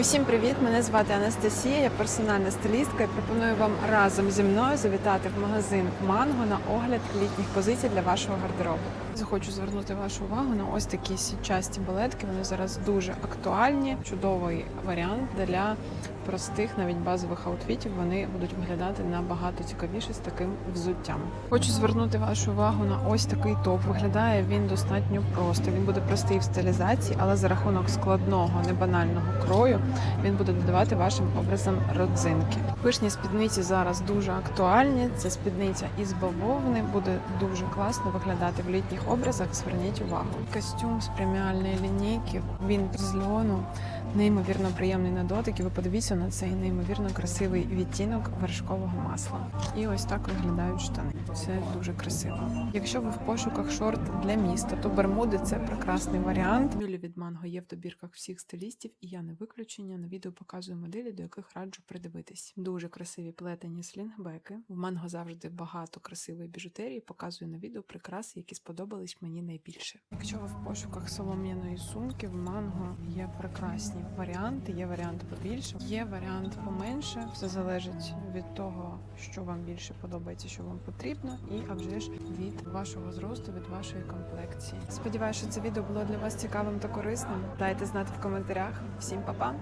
Усім привіт! Мене звати Анастасія, я персональна стилістка і пропоную вам разом зі мною завітати в магазин Манго на огляд літніх позицій для вашого гардеробу. Захочу звернути вашу увагу на ось такі сітчасті балетки. Вони зараз дуже актуальні. Чудовий варіант для простих, навіть базових аутфітів. Вони будуть виглядати набагато цікавіше з таким взуттям. Хочу звернути вашу увагу на ось такий топ. Виглядає він достатньо просто. Він буде простий в стилізації, але за рахунок складного, небанального крою він буде додавати вашим образом родзинки. Пишні спідниці зараз дуже актуальні. Це спідниця із бавовни буде дуже класно виглядати в літніх образах. Зверніть увагу. Костюм з преміальної лінійки. Він з льону, неймовірно приємний на дотик. І ви подивіться на цей неймовірно красивий відтінок вершкового масла. І ось так виглядають штани. Це дуже красиво. Якщо ви в пошуках шорт для міста, то бермуди це прекрасний варіант. Мюлі від манго є в добірках всіх стилістів, і я не виключення. На відео показую моделі, до яких раджу придивитись. Дуже красиві плетені слінгбеки. В манго завжди багато красивої біжутерії. Показую на відео прикраси, які сподобались мені найбільше. Якщо ви в пошуках солом'яної сумки, в манго є прекрасні варіанти. Є варіант побільше, є варіант поменше. Все залежить від того, що вам більше подобається, що вам потрібно, і а вже ж від вашого зросту, від вашої комплекції. Сподіваюся, що це відео було для вас цікавим та корисним. Дайте знати в коментарях. Всім па-па!